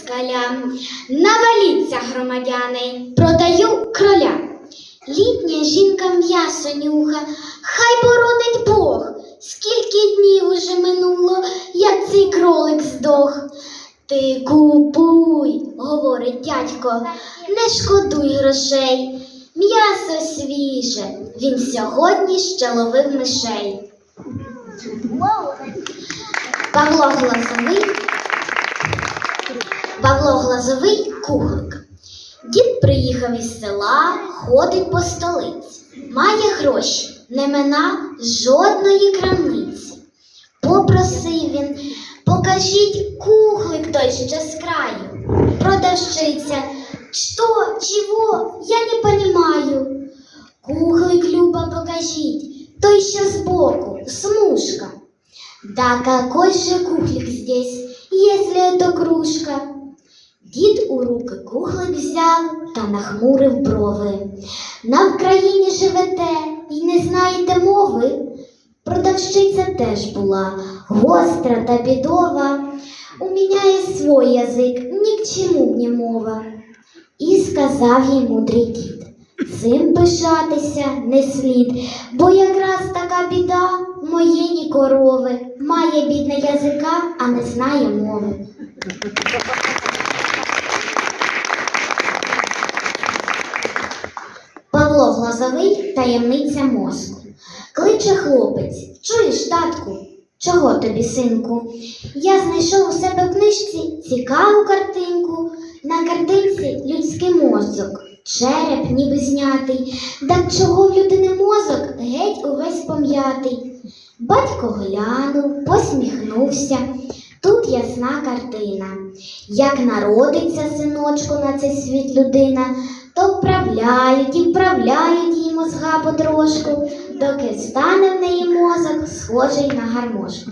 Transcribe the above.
москаля. Наваліться, громадяни, продаю кроля. Літня жінка м'ясо нюха, хай боронить Бог. Скільки днів уже минуло, як цей кролик здох. Ти купуй, говорить дядько, не шкодуй грошей. М'ясо свіже, він сьогодні ще ловив мишей. Павло Глазовий, Павло Глазовий кухлик. Дід приїхав із села, ходить по столиці. Має гроші, не мина жодної крамниці. Попросив він, покажіть кухлик той що з краю. Продавщиця, що, чого, я не понимаю. Кухлик, Люба, покажіть, той що збоку, смужка. Да какой же кухлик здесь, если это кружка? Дід у руки кухлик взяв та нахмурив брови. На Вкраїні живете і не знаєте мови. Продавщиця теж була гостра та бідова. У мене свій язик, ні к чому мне мова. І сказав їй мудрий дід. Цим пишатися не слід, бо якраз така біда в моєї корови. Має бідна язика, а не знає мови. Павло Глазовий таємниця мозку. Кличе хлопець. Чуєш, татку? Чого тобі, синку? Я знайшов у себе в книжці цікаву картинку. На картинці людський мозок, череп ніби знятий. Так чого в людини мозок геть увесь пом'ятий? Батько глянув, посміхнувся. Тут ясна картина. Як народиться синочку на цей світ людина, то вправляють і вправляють їй мозга потрошку, доки стане в неї мозок, схожий на гармошку.